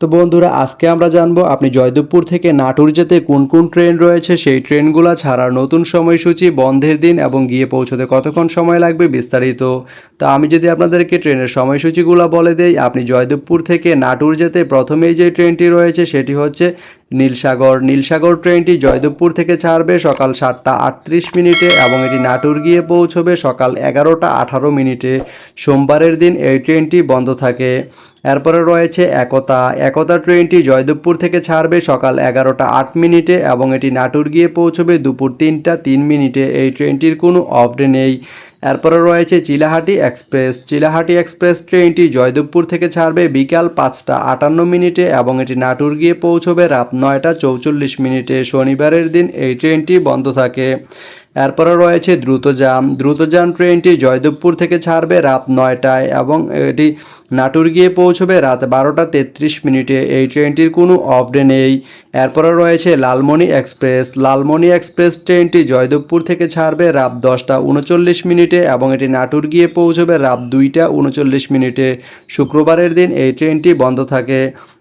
তো বন্ধুরা, আজকে আমরা জানব আপনি জয়দেবপুর থেকে নাটুর যেতে কোন কোন ট্রেন রয়েছে, সেই ট্রেনগুলো ছাড়ার নতুন সময়সূচি, বন্ধের দিন এবং গিয়ে পৌঁছতে কতক্ষণ সময় লাগবে বিস্তারিত। তো আমি যদি আপনাদেরকে ট্রেনের সময়সূচিগুলো বলে দেই, আপনি জয়দেবপুর থেকে নাটুর যেতে প্রথমেই যে ট্রেনটি রয়েছে, সেটি হচ্ছে নীলসাগর। নীলসাগর ট্রেনটি জয়দেবপুর থেকে ছাড়বে সকাল সাতটা আটত্রিশ মিনিটে এবং এটি নাটোর গিয়ে পৌঁছবে সকাল এগারোটা আঠারো মিনিটে। সোমবারের দিন এই ট্রেনটি বন্ধ থাকে। এরপরে রয়েছে একতা। একতা ট্রেনটি জয়দেবপুর থেকে ছাড়বে সকাল এগারোটা আট মিনিটে এবং এটি নাটোর গিয়ে পৌঁছবে দুপুর তিনটা তিন মিনিটে। এই ট্রেনটির কোনো অফ ডে নেই। এরপরে রয়েছে চিলাহাটি এক্সপ্রেস। চিলাহাটি এক্সপ্রেস ট্রেনটি জয়দেবপুর থেকে ছাড়বে বিকাল পাঁচটা আটান্ন মিনিটে এবং এটি নাটোর গিয়ে পৌঁছবে রাত নয়টা চৌচল্লিশ মিনিটে। শনিবারের দিন এই ট্রেনটি বন্ধ থাকে। এরপরে রয়েছে দ্রুতযান। দ্রুতযান ট্রেনটি জয়দেবপুর থেকে ছাড়বে রাত নয়টায় এবং এটি নাটোর গিয়ে পৌঁছবে রাত বারোটা তেত্রিশ মিনিটে। এই ট্রেনটির কোনো অফ ডে নেই। এরপরে রয়েছে লালমণি এক্সপ্রেস। লালমণি এক্সপ্রেস ট্রেনটি জয়দেবপুর থেকে ছাড়বে রাত দশটা উনচল্লিশ মিনিটে এবং এটি নাটোর গিয়ে পৌঁছবে রাত দুইটা উনচল্লিশ মিনিটে। শুক্রবারের দিন এই ট্রেনটি বন্ধ থাকে।